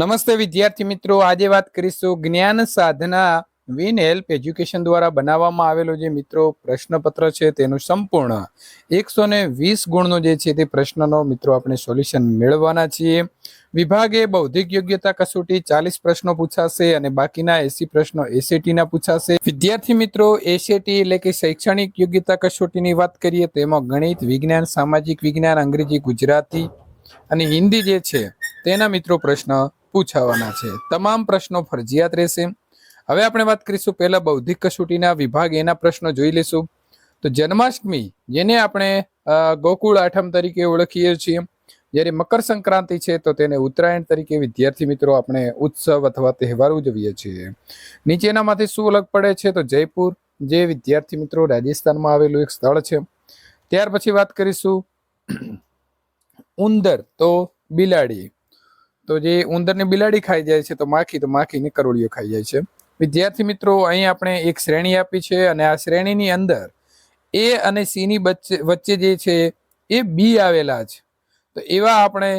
નમસ્તે વિદ્યાર્થી મિત્રો, આજે વાત કરીશું જ્ઞાન સાધના વિન હેલ્પ એજ્યુકેશન દ્વારા બનાવવામાં આવેલો જે મિત્રો પ્રશ્નપત્ર છે તેનું સંપૂર્ણ એકસો ને વીસ ગુણનો જે છે તે પ્રશ્નનો મિત્રો આપણે સોલ્યુશન મેળવવાના છીએ. વિભાગે બૌદ્ધિક યોગ્યતા કસોટી ચાલીસ પ્રશ્નો પૂછાશે અને બાકીના એસી પ્રશ્નો એસએટીના પૂછાશે. વિદ્યાર્થી મિત્રો, એસએટી એટલે કે શૈક્ષણિક યોગ્યતા કસોટીની વાત કરીએ તો એમાં ગણિત, વિજ્ઞાન, સામાજિક વિજ્ઞાન, અંગ્રેજી, ગુજરાતી અને હિન્દી જે છે તેના મિત્રો પ્રશ્ન પૂછાવાના છે. તમામ પ્રશ્નો ફરજિયાત રહેશે. હવે આપણે વાત કરીશું પહેલા બૌદ્ધિક કસોટીના વિભાગ, એના પ્રશ્નો જોઈ લઈશું. તો જન્માષ્ટમી, જેને આપણે ગોકુળ આઠમ તરીકે ઓળખીએ છીએ. જ્યારે મકર સંક્રાંતિ છે, તો તેને ઉત્તરાયણ તરીકે વિદ્યાર્થી મિત્રો આપણે ઉત્સવ અથવા તહેવાર ઉજવીએ છીએ. નીચેનામાંથી શું અલગ પડે છે? તો જયપુર, જે વિદ્યાર્થી મિત્રો રાજસ્થાનમાં આવેલું એક સ્થળ છે. ત્યાર પછી વાત કરીશું. ઉંદર, તો બિલાડી. તો જે ઉંદરને બિલાડી ખાઈ જાય છે, તો માખી, તો માખીને કરોળીઓ ખાઈ જાય છે. વિદ્યાર્થી મિત્રો, અહીં આપણે એક શ્રેણી આપી છે અને આ શ્રેણીની અંદર એ અને સીની વચ્ચે જે છે એ બી આવેલા છે. તો એવા આપણે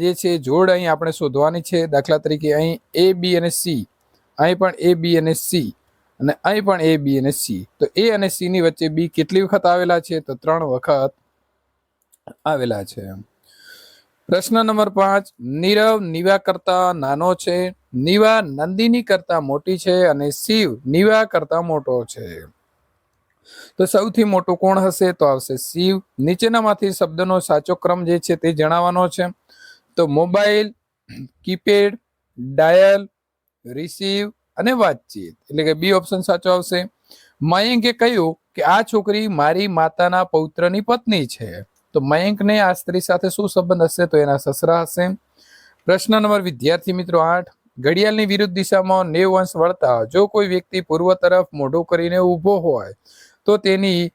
જે છે જોડ અહીં આપણે શોધવાની છે. દાખલા તરીકે અહીં એ, બી અને સી. અહીં પણ એ, બી અને સી. અને અહીં પણ એ, બી અને સી. તો એ અને સી ની વચ્ચે બી કેટલી વખત આવેલા છે? તો ત્રણ વખત આવેલા છે. પ્રશ્ન નંબર પાંચ, નીરવ નીવા કરતા નાનો છે, નીવા નંદિની કરતા મોટી છે અને શિવ નીવા કરતા મોટો છે. તો સૌથી મોટું કોણ હશે? તો આવશે શિવ. નીચેનામાંથી શબ્દનો સાચો ક્રમ જે છે તે જણાવવાનો છે. તો મોબાઈલ, કીપેડ, ડાયલ, રિસીવ અને વાતચીત. એટલે કે બી ઓપ્શન સાચો આવશે. મયંકે કહ્યું કે આ છોકરી મારી માતાના પૌત્રની પત્ની છે. તો મયંકને આ સ્ત્રી સાથે શું સંબંધ હશે? તો એના સસરા હશે. પ્રશ્ન નંબર, વિદ્યાર્થી મિત્રો આઠ. ઘડિયાળની વિરુદ્ધ દિશામાં નેવ અંશ વળતા જો કોઈ વ્યક્તિ પૂર્વ તરફ મોઢું કરીને ઊભો હોય, તો તેની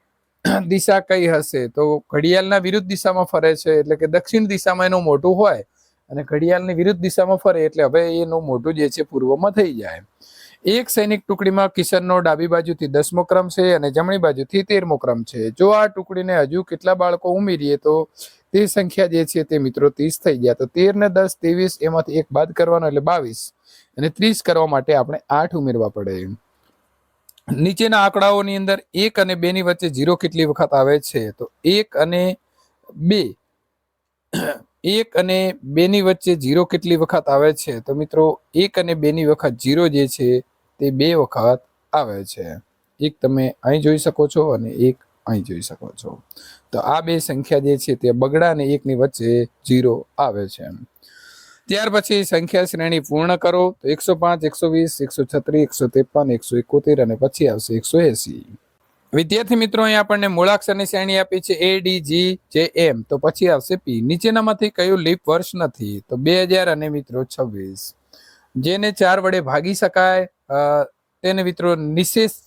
દિશા કઈ હશે? તો ઘડિયાળના વિરુદ્ધ દિશામાં ફરે છે, એટલે કે દક્ષિણ દિશામાં એનું મોઢું હોય અને ઘડિયાળની વિરુદ્ધ દિશામાં ફરે, એટલે હવે એનું મોઢું જે છે પૂર્વમાં થઈ જાય. એક સૈનિક ટુકડીમાં કિશનનો ડાબી બાજુથી દસમો ક્રમ છે અને જમણી બાજુથી તેરમો ક્રમ છે. જો આ ટુકડીને હજુ કેટલા બાળકો ઉમેરીએ તો તે સંખ્યા જે છે તે મિત્રો ત્રીસ થઈ ગયા. તો તેર ને દસ, ત્રેવીસ એમાંથી એક બાદ કરવાનો એટલે બાવીસ. અને ત્રીસ કરવા માટે આપણે આઠ ઉમેરવા પડે. નીચેના આંકડાઓની અંદર એક અને બે ની વચ્ચે જીરો કેટલી વખત આવે છે? તો એક અને બે. એક અને બે ની વચ્ચે જીરો કેટલી વખત આવે છે? તો મિત્રો, એક અને બે ની વખત જીરો જે છે તે બે વખત આવે છે. એક તમે અહીં જોઈ શકો છો અને એક અહીં જોઈ શકો છો. તો આ બે સંખ્યા જે છે તે બગડા અને એકની વચ્ચે જીરો આવે છે. ત્યાર પછી સંખ્યા શ્રેણી પૂર્ણ કરો. તો એકસો પાંચ, એકસો વીસ, એકસો છત્રીસ, એકસો ત્રેપન, એકસો એકોતેર અને પછી આવશે એકસો એસી. વિદ્યાર્થી મિત્રો, અહીં આપણને મૂળાક્ષરની શ્રેણી આપી છે એ ડી જી જે એમ તો પછી આવશે પી નીચેનામાંથી કયું લીપ વર્ષ નથી? તો બે હજાર અને મિત્રો છવ્વીસ. જેને ચાર વડે ભાગી શકાય તેને મિત્રો નિશેષ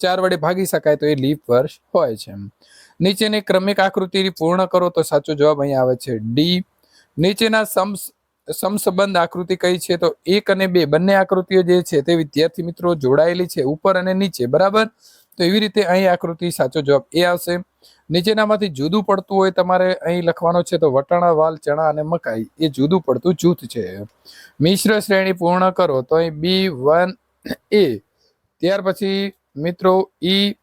ચાર વડે ભાગી શકાય તો એ લીપ વર્ષ હોય છે. નીચેની ક્રમિક આકૃતિ પૂર્ણ કરો તો સાચો જવાબ અહીં આવે છે ડી નીચેના સમ સમસંબંધ આકૃતિ કઈ છે તો એક અને બે, બંને આકૃતિઓ જે છે તે વિદ્યાર્થી મિત્રો જોડાયેલી છે ઉપર અને નીચે, બરાબર? તો એવી રીતે અહીં આકૃતિ સાચો જવાબ એ આવશે. નીચેનામાંથી જુદું પડતું હોય તમારે અહીં લખવાનો છે તો વટાણા, વાલ, ચણા અને મકાઈ એ જુદું પડતું જૂથ છે. મિશ્ર શ્રેણી પૂર્ણ કરો તો અહીં બી વન એ. ત્યાર પછી મિત્રો ઈ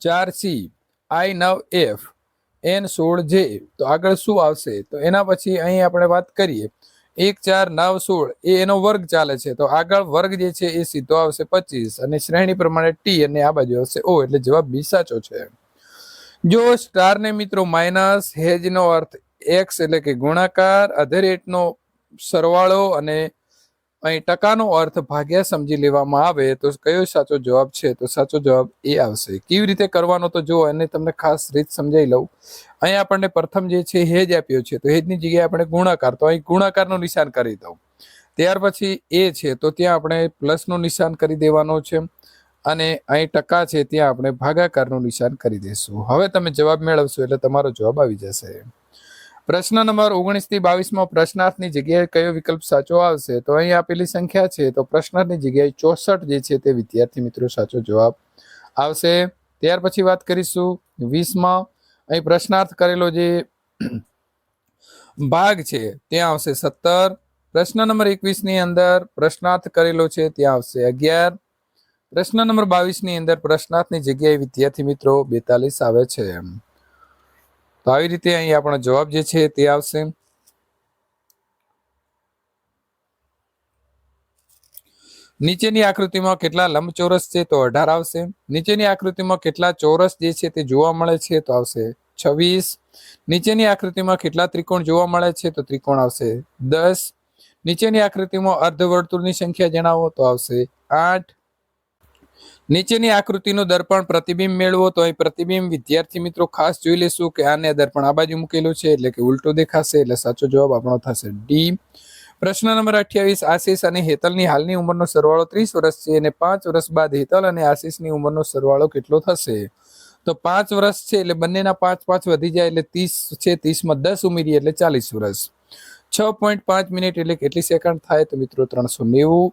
ચાર સી, આઈ નવ એફ, એન સોળ જે. તો આગળ શું આવશે? તો એના પછી અહીં આપણે વાત કરીએ. એક, ચાર, નવ, સોળ, એ એનો વર્ગ ચાલે છે. તો આગળ વર્ગ જે છે એ સીધો આવશે પચીસ અને શ્રેણી પ્રમાણે ટી અને આ બાજુ આવશે ઓ, એટલે જવાબ બી સાચો છે. જો સ્ટાર ને મિત્રો માઇનસ હેજ નો અર્થ એક્સ એટલે કે ગુણાકાર અધેરેટનો સરવાળો અને અહીં ટકાનો અર્થ ભાગ્યા સમજી લેવામાં આવે તો કયો સાચો જવાબ છે? તો સાચો જવાબ એ આવશે. કેવી રીતે કરવાનો તો જો એને તમને ખાસ રીત સમજાવી લઉં. અહીં આપણને પ્રથમ જે છે હેજ આપ્યો છે. તો હેજની જગ્યાએ આપણે ગુણાકાર, તો અહીં ગુણાકારનું નિશાન કરી દઉં. ત્યાર પછી એ છે, તો ત્યાં આપણે પ્લસનું નિશાન કરી દેવાનો છે અને અહીં ટકા છે, ત્યાં આપણે ભાગાકારનું નિશાન કરી દઈશું હવે તમે જવાબ મેળવશો એટલે તમારો જવાબ આવી જશે. પ્રશ્ન નંબર ઓગણીસથી બાવીસમાં પ્રશ્નાર્થની જગ્યાએ કયો વિકલ્પ સાચો આવશે? તો અહીં આપેલી સંખ્યા છે, તો પ્રશ્નાર્થની જગ્યાએ ચોસઠ જે છે તે વિદ્યાર્થી મિત્રો સાચો જવાબ આવશે. ત્યાર પછી વાત કરીશું વીસમાં. અહીં પ્રશ્નાર્થ કરેલો જે ભાગ છે, ત્યાં આવશે સત્તર. પ્રશ્ન નંબર એકવીસની અંદર પ્રશ્નાર્થ કરેલો છે, ત્યાં આવશે અગિયાર. પ્રશ્ન નંબર બાવીસની અંદર પ્રશ્નાર્થની જગ્યાએ વિદ્યાર્થી મિત્રો બેતાલીસ આવે છે. તો આવી રીતે અહીં આપણો જવાબ જે છે તે આવશે. નીચેની આકૃતિમાં કેટલા લંબચોરસ છે તો અઢાર આવશે. નીચેની આકૃતિમાં કેટલા ચોરસ જે છે તે જોવા મળે છે તો આવશે છવ્વીસ. નીચેની આકૃતિમાં કેટલા ત્રિકોણ જોવા મળે છે તો ત્રિકોણ આવશે દસ. નીચેની આકૃતિમાં અર્ધવર્તુળની સંખ્યા જણાવો તો આવશે આઠ. નીચેની આકૃતિનું દર્પણ પ્રતિબિંબ મેળવો તો અહીં પ્રતિબિંબ વિદ્યાર્થી મિત્રો ખાસ જોઈ લેશું કે આને દર્પણ આ બાજુ મૂકેલું છે, એટલે કે ઉલટું દેખાશે, એટલે સાચો જવાબ આપણો થશે ડી પ્રશ્ન નંબર અઠ્યાવીસ, આશીષ અને હેતલની હાલની ઉંમરનો સરવાળો ત્રીસ વર્ષ છે અને પાંચ વર્ષ બાદ હેતલ અને આશીષની ઉંમરનો સરવાળો કેટલો થશે? તો પાંચ વર્ષ છે એટલે બંનેના પાંચ પાંચ વધી જાય એટલે ત્રીસ છે, ત્રીસમાં દસ ઉમેરીએ એટલે ચાલીસ વર્ષ. છ પોઈન્ટ પાંચ મિનિટ એટલે કેટલી સેકન્ડ થાય તો મિત્રો ત્રણસો નેવું.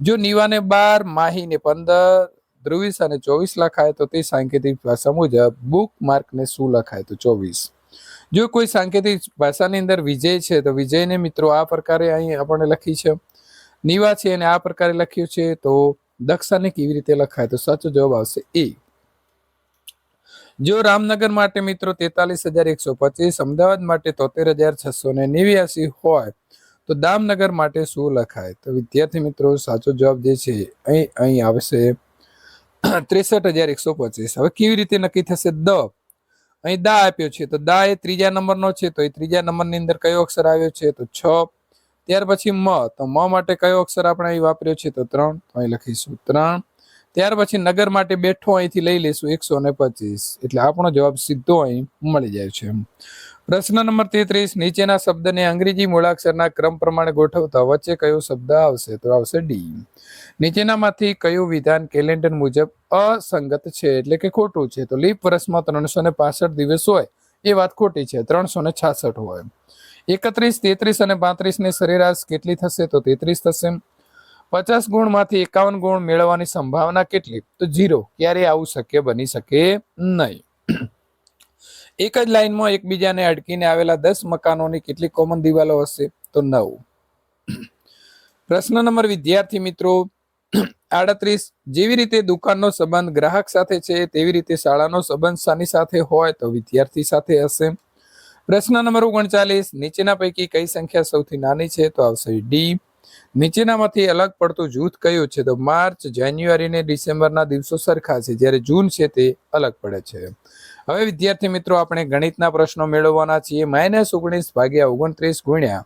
જો નીવાને બાર, માહીને પંદર ધ્રુવીસ અને ચોવીસ લખાય તો તે સાંકેતિક ભાષા મુજબ બુક માર્કને શું લખાય તો ચોવીસ. જો કોઈ સાંકેતિક ભાષાની અંદર વિજય છે, તો વિજયને મિત્રો આ પ્રકારે અહીં આપણને લખી છે. નીવા છે અને આ પ્રકારે લખ્યું છે, તો દક્ષાને કેવી રીતે લખાય તો સાચો જવાબ આવશે એ. જો રામનગર માટે મિત્રો તેતાલીસ હજાર એકસો પચીસ, અમદાવાદ માટે તોતેર હજાર છસો ને નેવ્યાસી હોય, તો દામનગર માટે શું લખાય? તો વિદ્યાર્થી મિત્રો સાચો જવાબ જે છે અહીં અહીં આવશે. ત્રેસઠ હજાર એકસો પચીસ. હવે કેવી રીતે નક્કી થશે? દ અહીં દા આપ્યો છે. તો દા એ ત્રીજા નંબરનો છે. તો એ ત્રીજા નંબરની અંદર કયો અક્ષર આવ્યો છે? તો છ. ત્યાર પછી મ. તો મ માટે કયો અક્ષર આપણે અહીં વાપર્યો છે? તો ત્રણ. તો અહીં લખીશું ત્રણ. ત્યાર પછી નગર માટે બેઠો અહીંથી લઈ લઈશું એકસો ને પચીસ. એટલે આપણો જવાબ સીધો અહીં મળી જાય છે. પ્રશ્ન નંબર તેત્રીસ, નીચેના શબ્દને અંગ્રેજી મૂળાક્ષરના ક્રમ પ્રમાણે ગોઠવતા વચ્ચે કયો શબ્દ આવશે? તો આવશે ડી નીચેનામાંથી કયું વિધાન કેલેન્ડર મુજબ અસંગત છે? એટલે કે ખોટું છે. તો લીપ વર્ષમાં ત્રણસો ને પાસઠ દિવસ હોય, એ વાત ખોટી છે. ત્રણસો ને છાસઠ હોય. એકત્રીસ, તેત્રીસ અને પાંત્રીસની સરેરાશ કેટલી થશે? તો તેત્રીસ થશે. પચાસ ગુણમાંથી એકાવન ગુણ મેળવવાની સંભાવના કેટલી? તો જીરો ક્યારે આવું શક્ય બની શકે નહીં. એક જ લાઈનમાં એકબીજાને અડકીને આવેલા દસ મકાનોની કેટલી કોમન દિવાલો હશે તો નવ. પ્રશ્ન નંબર વિદ્યાર્થી મિત્રો, આડત્રીસ, જેવી રીતે દુકાનનો સંબંધ ગ્રાહક સાથે છે, તેવી રીતે શાળાનો સંબંધ શાની સાથે હોય તો વિદ્યાર્થી સાથે હશે. પ્રશ્ન નંબર ઓગણચાલીસ, નીચેના પૈકી કઈ સંખ્યા સૌથી નાની છે તો આવશે ડી નીચેનામાંથી અલગ પડતું જૂથ કયું છે તો માર્ચ, જાન્યુઆરી ને ડિસેમ્બરના દિવસો સરખા છે. જ્યારે જૂન છે તે અલગ પડે છે. હવે વિદ્યાર્થી મિત્રો, આપણે ગણિતના પ્રશ્નો મેળવવાના છીએ. માઇનસ ઓગણીસ ભાગ્યા ઓગણત્રીસ ગુણ્યા.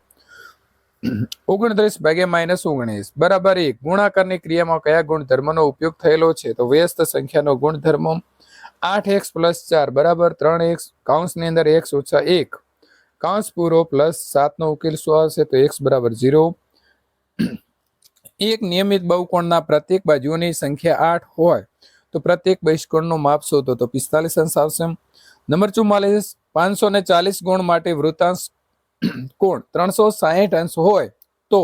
ઓગણત્રીસ ભાગ્યા માઇનસ ઓગણીસ. બરાબર એક. ગુણાકારની ક્રિયામાં કયા ગુણધર્મનો ઉપયોગ થયેલો છે? તો વ્યસ્ત સંખ્યાનો ગુણધર્મ આઠ એક્સ પ્લસ ચાર. બરાબર? ત્રણ એક્સ. કાઉન્સની અંદર એક્સ ઓછા એક. કાઉન્સ પૂરો પ્લસ સાતનો ઉકેલ શું આવશે? તો એક્સ બરાબર ઝીરો. એક નિયમિત બહુકોણના પ્રત્યેક બાજુઓની સંખ્યા આઠ હોય. તો પ્રત્યેક બહિષ્કોણનું માપ શોધો. તો પિસ્તાલીસ અંશ આવશે નંબર ચુમ્માલીસ, પાંચસો ને ચાલીસ ગુણ માટે વૃતાંશ કોણ? ત્રણસો સાહીઠ અંશ હોય તો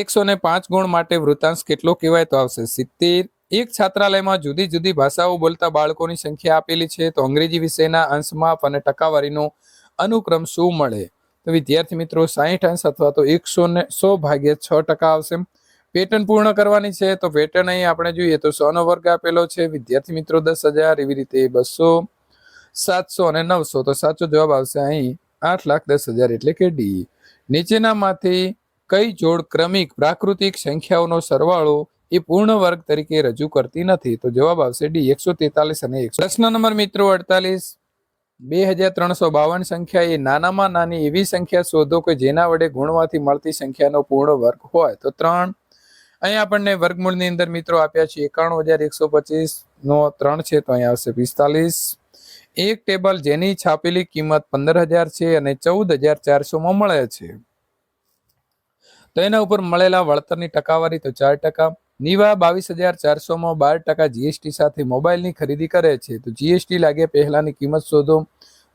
એકસો ને પાંચ ગુણ માટે વૃતાંશ કેટલો કહેવાય તો આવશે સિત્તેર. એક છાત્રાલયમાં જુદી જુદી ભાષાઓ બોલતા બાળકોની સંખ્યા આપેલી છે. તો અંગ્રેજી વિષયના અંશ માપ અને ટકાવારીનો અનુક્રમ શું મળે? તો વિદ્યાર્થી મિત્રો, સાહીઠ અંશ અથવા તો એકસો ને સો ભાગ્યા છ ટકા આવશે. પેટર્ન પૂર્ણ કરવાની છે, તો પેટર્ન અહીં આપણે જોઈએ તો સો નો વર્ગ આપેલો છે, વિદ્યાર્થી મિત્રો દસ હજાર, એવી રીતે બસો, સાતસો અને નવસો. તો સાચો જવાબ આવશે અહીં આઠ લાખ દસ હજાર એટલે કે ડી. નીચેનામાંથી કઈ જોડ ક્રમિક પ્રાકૃતિક સંખ્યાઓનો સરવાળો એ પૂર્ણ વર્ગ તરીકે રજૂ કરતી નથી? તો જવાબ આવશે ડી, એકસો તેતાલીસ અને એકસો. પ્રશ્ન નંબર મિત્રો અડતાલીસ. બે હજાર ત્રણસો બાવન સંખ્યા એ નાનામાં નાની એવી સંખ્યા શોધો કે જેના વડે ગુણવાથી મળતી સંખ્યાનો પૂર્ણ વર્ગ હોય? તો ત્રણ અહીં આપણને વર્ગમૂળની અંદર મિત્રો આપ્યા છે એકાણું હજાર એકસો પચીસ નો ત્રણ છે તો અહીંયા આવશે પિસ્તાલીસ. એક ટેબલ જેની છાપેલી કિંમત પંદર હજાર છે અને ચૌદ હજાર ચારસોમાં મળે છે. તો એના ઉપર મળેલા વળતરની ટકાવારી તો ચાર ટકા, નિવા બાવીસ હજાર ચારસોમાં બાર ટકા જીએસટી સાથે મોબાઈલની ખરીદી કરે છે. તો જીએસટી લાગે પહેલાની કિંમત શોધો,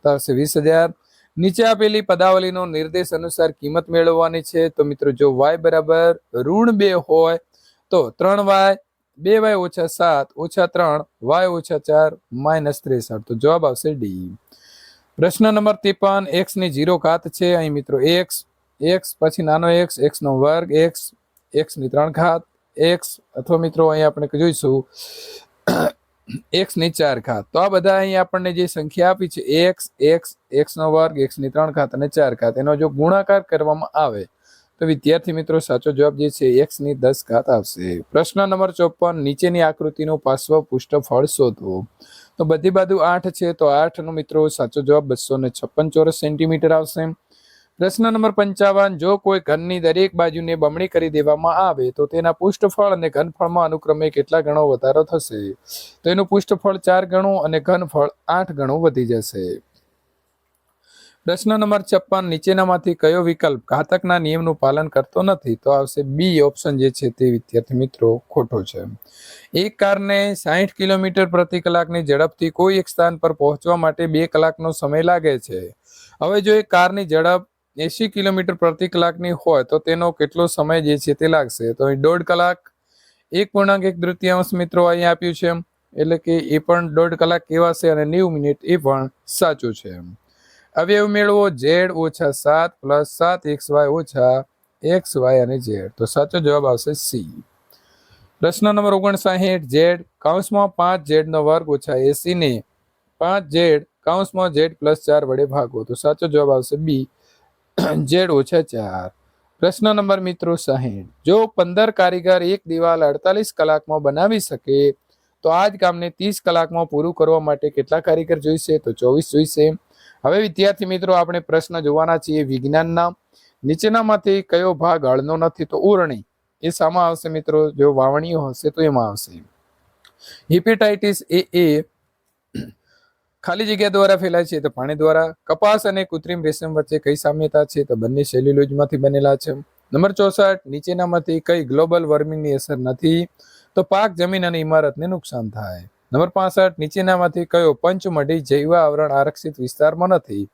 તો આવશે વીસ હજાર. નીચે આપેલી પદાવલીનો નિર્દેશ અનુસાર કિંમત મેળવવાની છે. તો મિત્રો, જો વાય બરાબર ઋણ બે હોય, તો ત્રણ વાય બે વાય ઓછા સાત, ઓછા ત્રણ વાય ઓછા ચાર, માઇનસ ત્રેસઠ. તો જવાબ આવશે ડી પ્રશ્ન નંબર ત્રેપન એક્સની જીરો ઘાત છે. અહીં મિત્રો એક્સ એક્સ પછી નાનો એક્સ એક્સનો વર્ગ એક્સ એક્સની ત્રણ ઘાત એક્સ અથવા મિત્રો, અહીં આપણે જોઈશું એક્સની ચાર ઘાત. તો આ બધા અહીં આપણને જે સંખ્યા આપી છે એક્સ એક્સ એક્સનો વર્ગ એક્સની ત્રણ ઘાત અને ચાર ઘાત, એનો જો ગુણાકાર કરવામાં આવે, તો વિદ્યાર્થી મિત્રો સાચો જવાબ જે છે એક્સની દસ ઘાત આવશે. પ્રશ્ન નંબર ચોપન, નીચેની આકૃતિનું પાર્શ્વ પૃષ્ઠફળ શોધવો તો બધી બાજુ આઠ છે, તો આઠ નો મિત્રો સાચો જવાબ બસો ને છપ્પન ચોરસ સેન્ટીમીટર આવશે. પ્રશ્ન નંબર પંચાવન, જો કોઈ ઘનની દરેક બાજુને બમણી કરી દેવામાં આવે, તો તેના પૃષ્ઠફળ અને ઘનફળમાં અનુક્રમે કેટલા ગણો વધારો થશે? તો એનું પૃષ્ઠફળ ચાર ગણું અને ઘનફળ આઠ ગણું વધી જશે. પ્રશ્ન નંબર છપ્પન, નીચેનામાંથી કયો વિકલ્પ ઘાતકના નિયમનું પાલન કરતો નથી? તો આવશે બી ઓપ્શન જે છે તે, વિદ્યાર્થી મિત્રો, ખોટો છે. એક કારને સાહીઠ કિલોમીટર પ્રતિ કલાકની ઝડપથી કોઈ એક સ્થાન પર પહોંચવા માટે બે કલાકનો સમય લાગે છે. હવે જો એ કારની ઝડપ એસી કિલોમીટર પ્રતિ કલાકની હોય તો તેનો કેટલો સમય જે છે તે લાગશે? તો અહીં દોઢ કલાક, એક પૂર્ણાંક એક તૃતીયાંશ મિત્રો અહીં આપ્યું છે એટલે કે એ પણ દોઢ કલાક કહેવાશે અને નેવું મિનિટ એ પણ સાચું છે અવયવ મેળવો ઝેડ ઓછા સાત પ્લસ સાત એક્સ વાય ઓછા એક્સ વાય અને ઝેડ. તો સાચો જવાબ આવશે સી. પ્રશ્ન નંબર ઓગણસાહીઠ ઝેડ કૌંસમાં પાંચ ઝેડનો વર્ગ ઓછા એસી ને પાંચ ઝેડ કૌંસમાં ઝેડ પ્લસ ચાર વડે ભાગો. તો સાચો જવાબ આવશે બી. ઝેડ ઓછા ચાર. પ્રશ્ન નંબર મિત્રો સાહીઠ. જો પંદર કારીગર એક દિવાલ અડતાલીસ કલાકમાં બનાવી શકે, તો આ જ કામને ત્રીસ કલાકમાં પૂરું કરવા માટે કેટલા કારીગર જોઈશે? તો ચોવીસ જોઈશે. હવે વિદ્યાર્થી મિત્રો, આપણે પ્રશ્ન જોવાના છીએ વિજ્ઞાનના. નીચેનામાંથી કયો ભાગ હળનો નથી તો ઉરણી. એ શામાં આવશે મિત્રો? જો વાવણીઓ હશે તો એમાં આવશે. હિપેટાઇટિસ એ એ ખાલી જગ્યા દ્વારા ફેલાય છે તો પાણી દ્વારા કપાસ અને કૃત્રિમ રેશમ વચ્ચે કઈ સામ્યતા છે તો બંને સેલ્યુલોજમાંથી બનેલા છે. નંબર ચોસઠ, નીચેનામાંથી કઈ ગ્લોબલ વોર્મિંગની અસર નથી તો પાક, જમીન અને ઇમારતને નુકસાન થાય. નંબર પાસઠ, નીચેનામાંથી કયો પંચમઢી જૈવ આવરણ આરક્ષિત વિસ્તારમાં નથી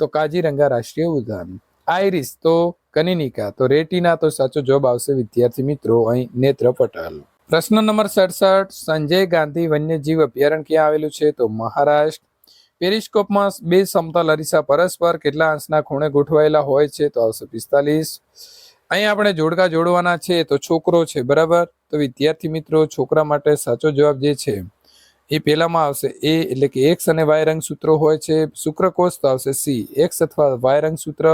તો કાજીરંગા રાષ્ટ્રીય ઉદ્યાન. આઈરિસ તો કનિનિકા, તો રેટિના તો સાચો જવાબ આવશે વિદ્યાર્થી મિત્રો, અહીં નેત્ર પટેલ. પ્રશ્ન નંબર સડસઠ, સંજય ગાંધી વન્યજીવ અભયારણ્ય ક્યાં આવેલું છે તો મહારાષ્ટ્ર પેરિસ્કોપમાં બે સમતલ અરીસા પરસ્પર કેટલા અંશના ખૂણે ગોઠવાયેલા હોય છે તો આવશે પિસ્તાલીસ. અહીં આપણે જોડકા જોડવાના છે તો છોકરો છે, બરાબર? તો વિદ્યાર્થી મિત્રો, છોકરા માટે સાચો જવાબ જે છે, એ પેલામાં આવશે એ, એટલે કે એક્સ અને વાય રંગસૂત્રો હોય છે. શુક્રકોષ તો આવશે સી, એક્સ અથવા વાય રંગ સૂત્ર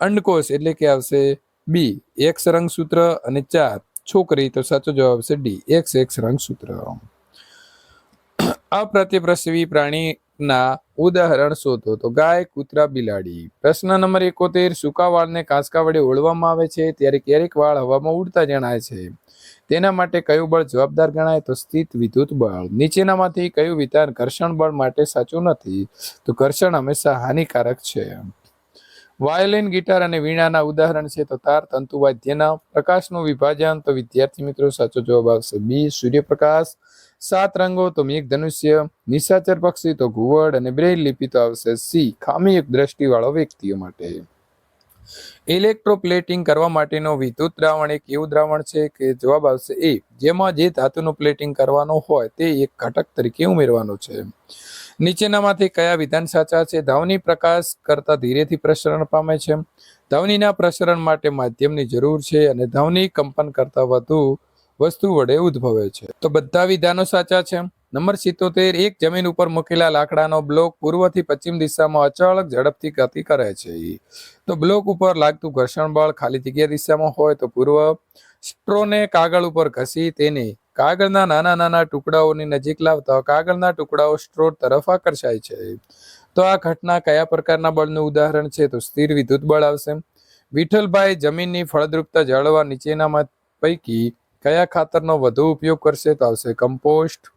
અંડકોષ એટલે કે આવશે બી, એક્સ રંગ સૂત્ર અને ચાર. છોકરી તો સાચો જવાબ આવશે ડી, એક્સ એક્સ રંગ રંગસૂત્ર. અપ્રત્યપ્રસવી પ્રાણીના ઉદાહરણ શોધો. તો ગાય, કૂતરા, બિલાડી. પ્રશ્ન નંબર એકોતેર, સૂકા વાળને કાંસકા વડે ઓળવામાં આવે છે ત્યારે ક્યારેક વાળ હવામાં ઉડતા જણાય છે. તેના માટે કયું બળ જવાબદાર ગણાય? તો સ્થિત વિદ્યુત બળ. નીચેનામાંથી કયું વિધાન ઘર્ષણ બળ માટે સાચું નથી? તો ઘર્ષણ હંમેશા હાનિકારક છે. વાયોલિન, ગિટાર અને વીણાના ઉદાહરણ છે. તો તાર, તંતુ, વાદ્યના પ્રકાશનું વિભાજન. તો વિદ્યાર્થી મિત્રો, સાચો જવાબ આવશે બી, સૂર્યપ્રકાશ. સાત રંગો, તો મેઘ, ધનુષ્ય, નિશાચર પક્ષી, તો ઘુવડ અને બ્રેલ લિપિ, તો આવશે સી, ખામીયુક્ત દ્રષ્ટિવાળો વ્યક્તિઓ માટે. ઇલેક્ટ્રોપ્લેટિંગ કરવા માટેનો વિદ્યુત દ્રાવણ એક એવું દ્રાવણ છે કે જવાબ આવશે એ, જેમાં જે ધાતુનું પ્લેટિંગ કરવાનો હોય તે એક ઘટક તરીકે ઉમેરવાનો છે. નીચેનામાંથી કયા વિધાન સાચા છે? ધવની પ્રકાશ કરતા ધીરેથી પ્રસરણ પામે છે. ધવનીના પ્રસરણ માટે માધ્યમની જરૂર છે અને ધવની કંપન કરતા વધુ વસ્તુ વડે ઉદ્ભવે છે. તો બધા વિધાનો સાચા છે નંબર સિત્તોતેર, એક જમીન ઉપર મૂકેલા લાકડાનો બ્લોક પૂર્વથી પશ્ચિમ દિશામાં અચાનક ઝડપથી ગતિ કરે છે. તો બ્લોક ઉપર લાગતું ઘર્ષણ બળ ખાલી જગ્યા દિશામાં હોય તો પૂર્વ સ્ટ્રોને કાગળ ઉપર ઘસી તેને કાગળના નાના નાના ટુકડાઓની નજીક લાવતા કાગળના ટુકડાઓ સ્ટ્રો તરફ આકર્ષાય છે. તો આ ઘટના કયા પ્રકારના બળનું ઉદાહરણ છે? તો સ્થિર વિદ્યુત બળ આવશે. વિઠ્ઠલભાઈ જમીનની ફળદ્રુપતા જાળવવા નીચેનામાં પૈકી કયા ખાતરનો વધુ ઉપયોગ કરશે તો આવશે કમ્પોસ્ટ.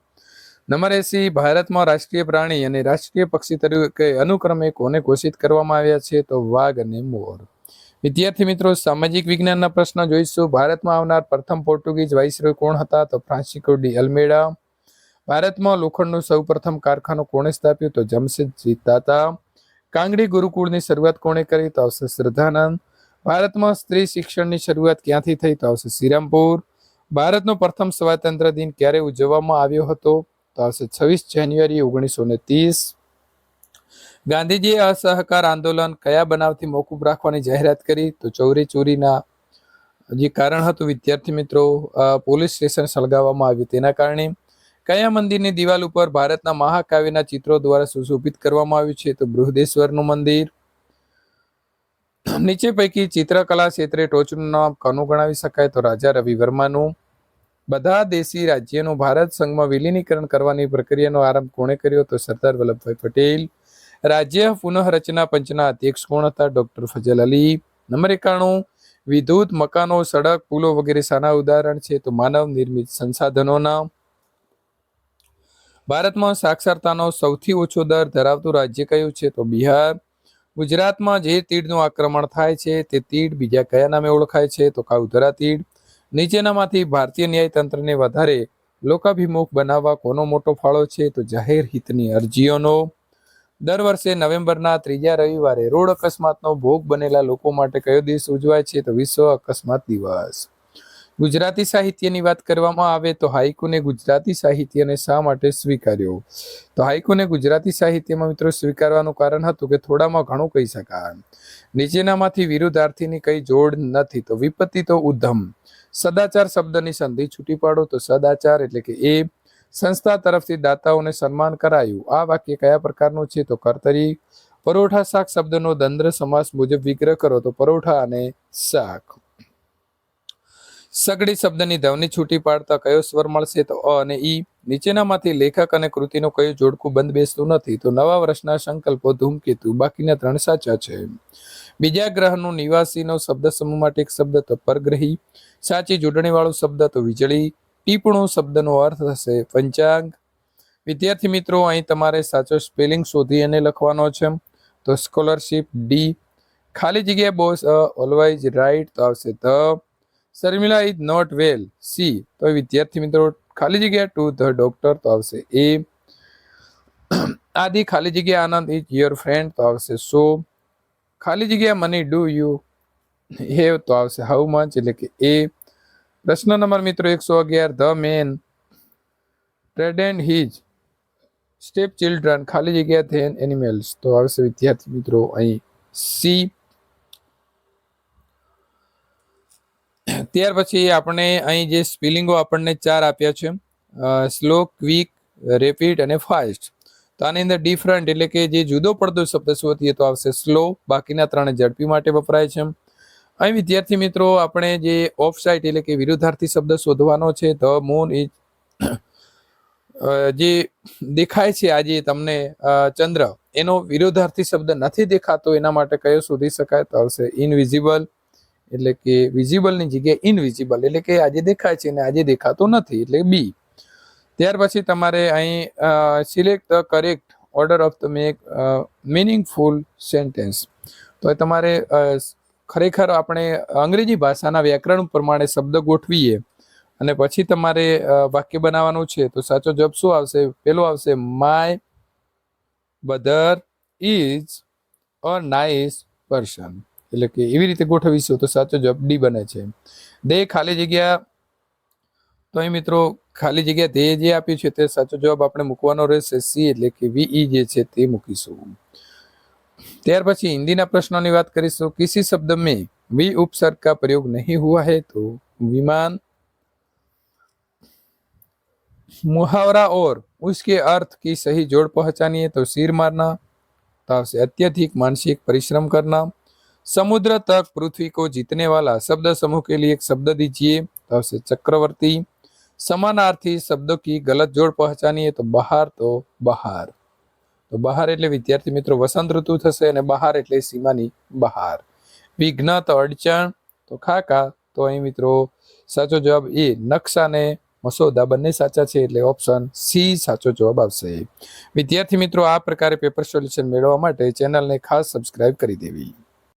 નંબર એસી, ભારતમાં રાષ્ટ્રીય પ્રાણી અને રાષ્ટ્રીય પક્ષી તરીકે અનુક્રમે કોને ઘોષિત કરવામાં આવ્યા છે તો વાઘ અને મોર. વિદ્યાર્થી મિત્રો, સામાજિક વિજ્ઞાનના પ્રશ્ન જોઈશું. ભારતમાં આવનાર પ્રથમ પોર્ટુગીઝ વાઇસરોય કોણ હતા તો ફ્રાન્સિકો ડી અલ્મેડા. ભારતમાં લોખંડનું સૌપ્રથમ કારખાનું કોણે સ્થાપ્યું તો જમશેદજી તાતા. કાંગડી ગુરુકુળની શરૂઆત કોણે કરી તો આવશે શ્રદ્ધાનંદ. ભારતમાં સ્ત્રી શિક્ષણની શરૂઆત ક્યાંથી થઈ તો આવશે શ્રીરામપુર. ભારતનો પ્રથમ સ્વાતંત્ર્ય દિન ક્યારે ઉજવવામાં આવ્યો હતો? તો આવશે છવ્વીસ જાન્યુઆરી ઓગણીસો ને ત્રીસ. ગાંધીજીએ અસહકાર આંદોલન કયા બનાવથી મોકૂફ રાખવાની જાહેરાત કરી? તો ચૌરી ચોરીના જે કારણ હતું, વિદ્યાર્થી મિત્રો પોલીસ સ્ટેશન સળગાવવામાં આવ્યું તેના કારણે કયા મંદિરની દિવાલ ઉપર ભારતના મહાકાવ્યના ચિત્રો દ્વારા સુશોભિત કરવામાં આવ્યું છે? તો બૃહદેશ્વરનું મંદિર નીચે પૈકી ચિત્રકલા ક્ષેત્રે ટોચનું નામ કોનું ગણાવી શકાય તો રાજા રવિ વર્માનું બધા દેશી રાજ્યનું ભારત સંઘમાં વિલીનીકરણ કરવાની પ્રક્રિયાનો આરંભ કોણે કર્યો તો સરદાર વલ્લભભાઈ પટેલ. રાજ્ય પુનઃરચના પંચના અધ્યક્ષ કોણ હતા? ડોક્ટર ફજલ અલી. નંબર એકાણું, વિદ્યુત મકાનો, સડક, પુલો વગેરે સાના ઉદાહરણ છે તો માનવ નિર્મિત સંસાધનોના ભારતમાં સાક્ષરતાનો સૌથી ઓછો દર ધરાવતું રાજ્ય કયું છે તો બિહાર. ગુજરાતમાં જે તીડનું આક્રમણ થાય છે તે તીડ બીજા કયા નામે ઓળખાય છે તો કાઉધરા તીડ. નીચેનામાંથી ભારતીય ન્યાયતંત્રને વધારે લોકાભિમુખ બનાવવા કોનો મોટો ફાળો છે તો જાહેર હિતની અરજીઓનો. દર વર્ષે નવેમ્બરના ત્રીજા રવિવારે રોડ અકસ્માતનો ભોગ બનેલા લોકો માટે કયો દિવસ ઉજવાય છે તો વિશ્વ અકસ્માત દિવસ. ગુજરાતી સાહિત્યની વાત કરવામાં આવે તો હાઈકુને ગુજરાતી સાહિત્યને શા માટે સ્વીકાર્યો? તો હાઈકુને ગુજરાતી સાહિત્યમાં મિત્રો સ્વીકારવાનું કારણ હતું કે થોડામાં ઘણું કહી શકાય. નીચેનામાંથી વિરુદ્ધાર્થીની કઈ જોડ નથી, તો વિપત્તિ તો ઉદ્ધમ. સદાચાર શબ્દની સંધિ છૂટી પાડો તો સદાચાર એટલે કે એ. સંસ્થા તરફથી દાતાઓને સન્માન કરાયું. આ વાક્ય કયા પ્રકારનું છે? તો કર્તરી. પરોઠા શાક શબ્દનો દંદ્ર સમાસ મુજબ વિગ્રહ કરો તો પરોઠા અને શાક. સગડી શબ્દની ધવની છૂટી પાડતા કયો સ્વર મળશે તો અ અને ઈ? નીચેનામાંથી લેખક અને કૃતિનો કયું જોડકું બંધ બેસતું નથી તો નવા વર્ષના સંકલ્પો ધૂમકેતુ, બાકીના ત્રણ સાચા છે. બીજા ગ્રહનું નિવાસીનો શબ્દ સમૂહ માટે એક શબ્દ તો પરગ્રહી, સાચી જોડણીવાળો શબ્દ તો વીજળી, ટીપણું શબ્દનો અર્થ થશે પંચાંગ. વિદ્યાર્થી મિત્રો, અહીં તમારે સાચો સ્પેલિંગ શોધી અને લખવાનો છે. તો સ્કોલરશિપ ડી. ખાલી જગ્યા બોસ ઓલવાઇઝ રાઈટ તો આવશે the Sharmila is not well see તો વિદ્યાર્થી મિત્રો ખાલી જગ્યા ટુ ધ ડોક્ટર તો આવશે એ આદિ ખાલી જગ્યા આનંદ ઇઝ યોર ફ્રેન્ડ તો આવશે સો ખાલી જગ્યા મની ડુ યુ હેવ તો આવશે હાઉ મચ એટલે કે એ પ્રશ્ન નંબર મિત્રો એકસો અગિયાર the man trodden his step children ખાલી જગ્યા થેન એનિમલ્સ તો આવશે વિદ્યાર્થી મિત્રો અહીં સી ત્યાર પછી આપણે અહીં જે સ્પેલિંગો આપણને ચાર આપ્યા છે સ્લો ક્વિક રેપિડ અને ફાસ્ટ. તો આની અંદર ડિફરન્ટ એટલે કે જે જુદો પડતો શબ્દ શોધીએ તો આવશે સ્લો, બાકીના ત્રણ ઝડપી માટે વપરાય છે. અહીં વિદ્યાર્થી મિત્રો, આપણે જે ઓફ સાઇટ એટલે કે વિરુદ્ધાર્થી શબ્દ શોધવાનો છે, ધ, મૂન ઇઝ જે દેખાય છે આજે તમને ચંદ્ર, એનો વિરોધાર્થી શબ્દ નથી દેખાતો એના માટે કયો શોધી શકાય તો આવશે ઇનવિઝિબલ એટલે કે વિઝિબલની જગ્યાએ ઇનવિઝિબલ એટલે કે આજે દેખાય છે અને આજે દેખાતો નથી, એટલે બી ત્યાર પછી તમારે અહીં select the correct order of the make meaningful sentence તો તમારે ખરેખર આપણે અંગ્રેજી ભાષાના વ્યાકરણ પ્રમાણે શબ્દ ગોઠવીએ અને પછી તમારે વાક્ય બનાવવાનું છે, તો સાચો જવાબ શું આવશે? પેલો આવશે my brother is a nice person એટલે કે એવી રીતે ગોઠવીશું તો સાચો જવાબ ડી બને છે દે ખાલી જગ્યા તો અહીં મિત્રો ખાલી જગ્યા તે જે આપ્યું છે તે સાચો જવાબ આપણે મૂકવાનો રહેશે સી એટલે કે વીઈ જે છે તે મૂકીશું ત્યાર પછી હિન્દીના પ્રશ્નોની વાત કરીશું કિસી શબ્દ में वी उपसर्ग का प्रयोग नहीं हुआ है तो विमान मुहावरा और उसके अर्थ की सही जोड़ पहचानिए तो सिर मारना तो आपसे अत्यधिक मानसिक परिश्रम करना समुद्र तक पृथ्वी को जीतने वाला शब्द समूह के लिए एक शब्द दीजिए तो आपसे चक्रवर्ती समानार्थी शब्दों की गलत जोड़ पहचानिए तो बहार तो बहार તો બહાર એટલે વિદ્યાર્થી મિત્રો વસંત ઋતુ થશે અને બહાર એટલે સીમાની બહાર વિઘ્ન તો અડચણ તો ખાકા તો અહીં મિત્રો સાચો જવાબ એ નકશા ને મસોદા બંને સાચા છે એટલે ઓપ્શન સી સાચો જવાબ આવશે વિદ્યાર્થી મિત્રો આ પ્રકારે પેપર સોલ્યુશન મેળવવા માટે ચેનલને ખાસ સબસ્ક્રાઇબ કરી દેવી